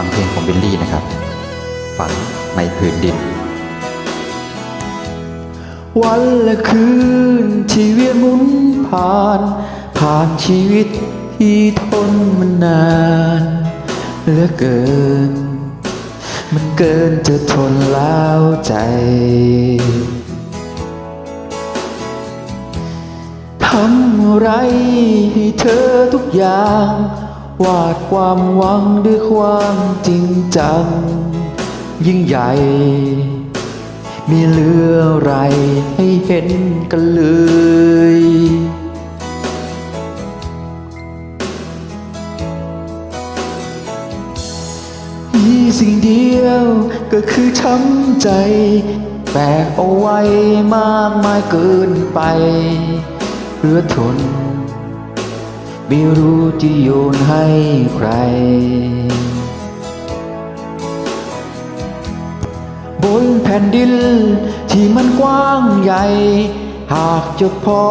ังเพลงของบิลลี่นะครับ ฝันในผืนดิน วันและคืนที่เวียนหมุนผ่าน ผ่านชีวิตที่ทนมันนานเหลือเกิน มันเกินจะทนแล้วใจทำอะไรให้เธอทุกอย่าง วาดความหวังด้วยความจริงจัง ยิ่งใหญ่ มีเหลืออะไรให้เห็นกันเลยมีสิ่งเดียวก็คือช้ำใจแบกเอาไว้มากมายเกินไปเหลือทน ไม่รู้จะโยนให้ใคร บนแผ่นดินที่มันกว้างใหญ่ หากจะพอ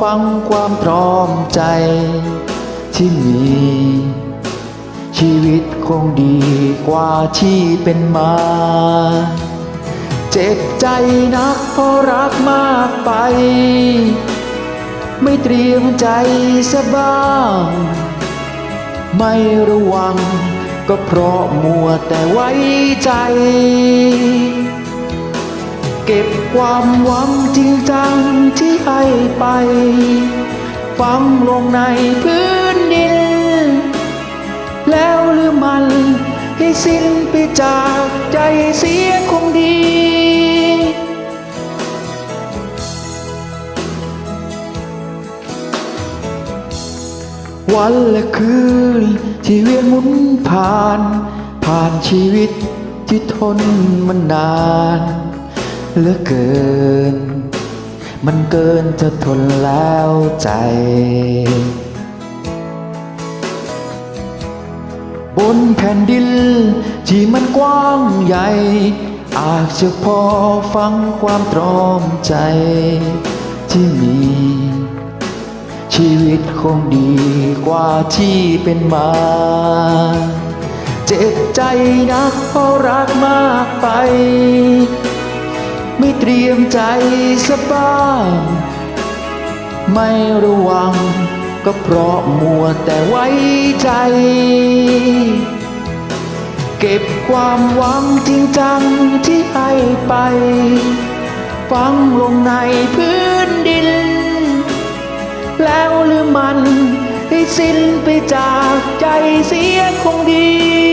ฟังความพร้อมใจ ที่มี ชีวิตคงดีกว่าที่เป็นมา เจ็บใจนักเพราะรักมากไป ไม่เตรียมใจสะบ้าง ไม่ระวังก็เพราะมัวแต่ไว้ใจ เก็บความหวังจริงจังที่ให้ไป ฝังลงในพื้นดิน แล้วหรือมันให้สิ้นไปจากใจเสียคงดี วันและคืนที่เวียนหมุนผ่าน ผ่านชีวิตที่ทนมันนานเหลือเกิน มันเกินจะทนแล้วใจ บนแผ่นดินที่มันกว้างใหญ่ อาจจะพอฟังความตรอมใจที่มี ตคงดีกว่าที่เป็นมา เจ็บใจนักเพราะรักมากไป ไม่เตรียมใจสบ้างไม่ระวัง ก็เพราะมัวแต่ไว้ใจ เก็บความหวังจริงจังที่ให้ไปฝังลงในพื้น แล้วหรือมัน ให้สิ้นไปจากใจเสียคงดี